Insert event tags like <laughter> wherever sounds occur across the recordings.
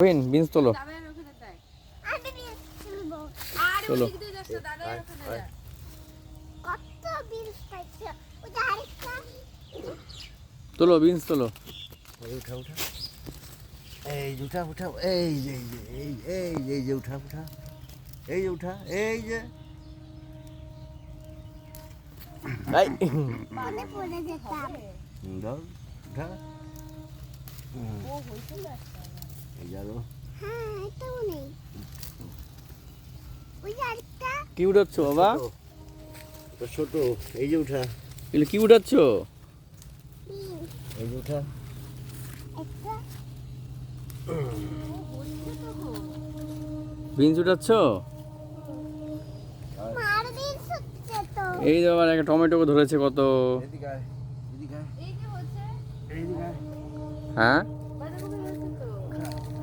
বিন beans তোলো। চলো। তোলো। বিনস তোলো এই উঠা উঠা। এই যে উঠা উঠা এই যে এই যে এই এই যে এই যে উঠা উঠা। এই যে উঠা এই যে। এই। পড়ে যেতাম। হুম, উঠা। ও হইছিল কি উঠাচ্ছ বাবা? ছোট। এই যে উঠা। এগুলো কি উঠাচ্ছ? এই যে উঠা। একটা। বিনস উঠাচ্ছ? এই যে আবার একটা টমেটো ধরেছে কত। এদিকে আয় এদিকে আয়। এই যে হচ্ছে। এইদিকে আয়। হ্যাঁ?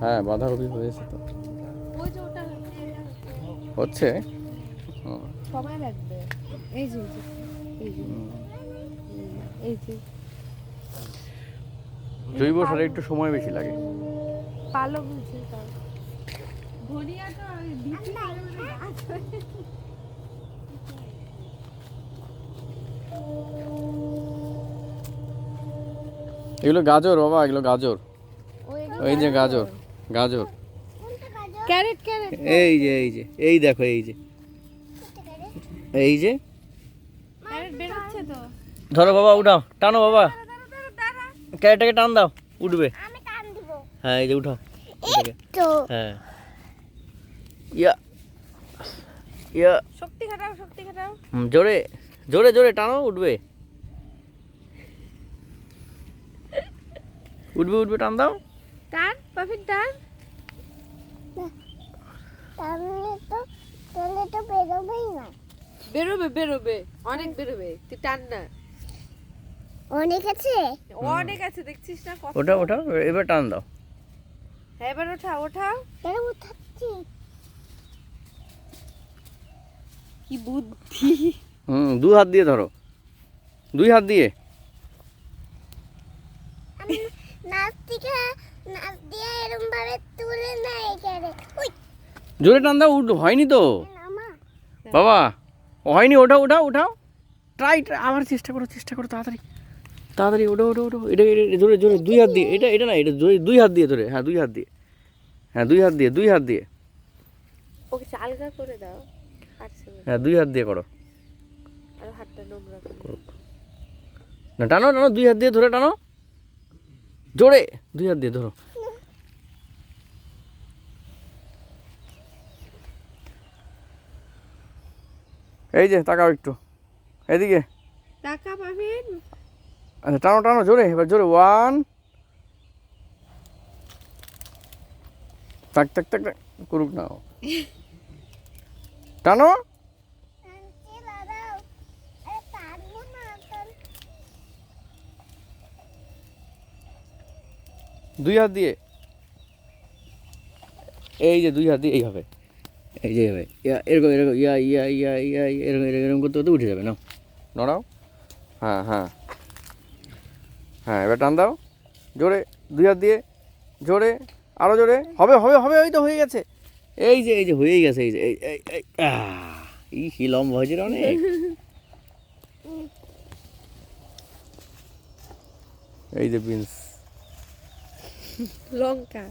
হ্যাঁ বাঁধাকপি হয়েছে তো। হচ্ছে। সময় লাগবে। এই যে যে জৈব সারে একটু সময় বেশি লাগে। ধনিয়া তো এগুলো গাজর বাবা এগুলো গাজর। ওই যে গাজর। গাজর। Carrot carrot. এই যে এই যে এই দেখো এই যে। এই যে। ক্যারেট বেরোচ্ছে তো। ধরো বাবা উঠাও। টানো বাবা। ক্যারেটটাকে টান দাও উঠবে। আমি টান দিব। হ্যাঁ এই যে উঠাও। হ্যাঁ। ইয়া। ইয়া। শক্তি খাটাও শক্তি খাটাও। জোরে জোরে জোরে টানো উঠবে। উঠবে উঠবে টান দাও। টান। পাফিন টান তাহলে তো তাহলে তো বেরোবেই না বেরোবে বেরোবে অনেক বেরোবে তুই টান না। অনেক আছে? অনেক আছে দেখছিস না কত? ওটা ওটা এবার টান দাও। হ্যাঁ এবার ওঠা ওঠাও। কেন উঠাচ্ছি? কি বুদ্ধি। হুম দু হাত দিয়ে ধরো। দুই হাত দিয়ে। আমি নাচ থেকে নাচ এরকম ভাবে তুলে না এখানে। জোরে টান দাও উঠ হয়নি তো। বাবা হয়নি ওঠাও ওঠাও উঠাও ট্রাই ট্রাই আবার চেষ্টা করো চেষ্টা করো তাড়াতাড়ি। তাড়াতাড়ি ওঠো ওঠো ওঠো এটা এটা এটা জোরে জোরে দুই হাত দিয়ে এটা এটা না এটা জোরে দুই হাত দিয়ে ধরে। হ্যাঁ দুই হাত দিয়ে। হ্যাঁ দুই হাত দিয়ে দুই হাত দিয়ে। ওকে চালগা করে দাও হ্যাঁ দুই হাত দিয়ে করো। আর হাতটা নোংরা করে না টানো টানো দুই হাত দিয়ে ধরে টানো। জোরে দুই হাত দিয়ে ধরো। এই যে তাকাও একটু। এদিকে। আচ্ছা টানো টানো জোরে এবার জোরে। ওয়ান। টাক টাক টাক করুক না <laughs> টানো। দুই হাত দিয়ে। এই যে দুই হাত দিয়ে এইভাবে এই যে এইভাবে ইয়া এরকম এরকম ইয়া ইয়া ইয়া ইয়া ইয়া, এরকম এরকম এরকম করতে করতে উঠে যাবে না নড়াও। হ্যাঁ হ্যাঁ। হ্যাঁ এবার টান দাও। জোরে দুই হাত দিয়ে। জোরে আরও জোরে। হবে হবে হবে ওই তো হয়ে গেছে। এই যে এই যে হয়েই গেছে এই যে এই এই এই ই কি লম্বা হয়েছে অনেক। এই যে বিনস। লঙ্কা।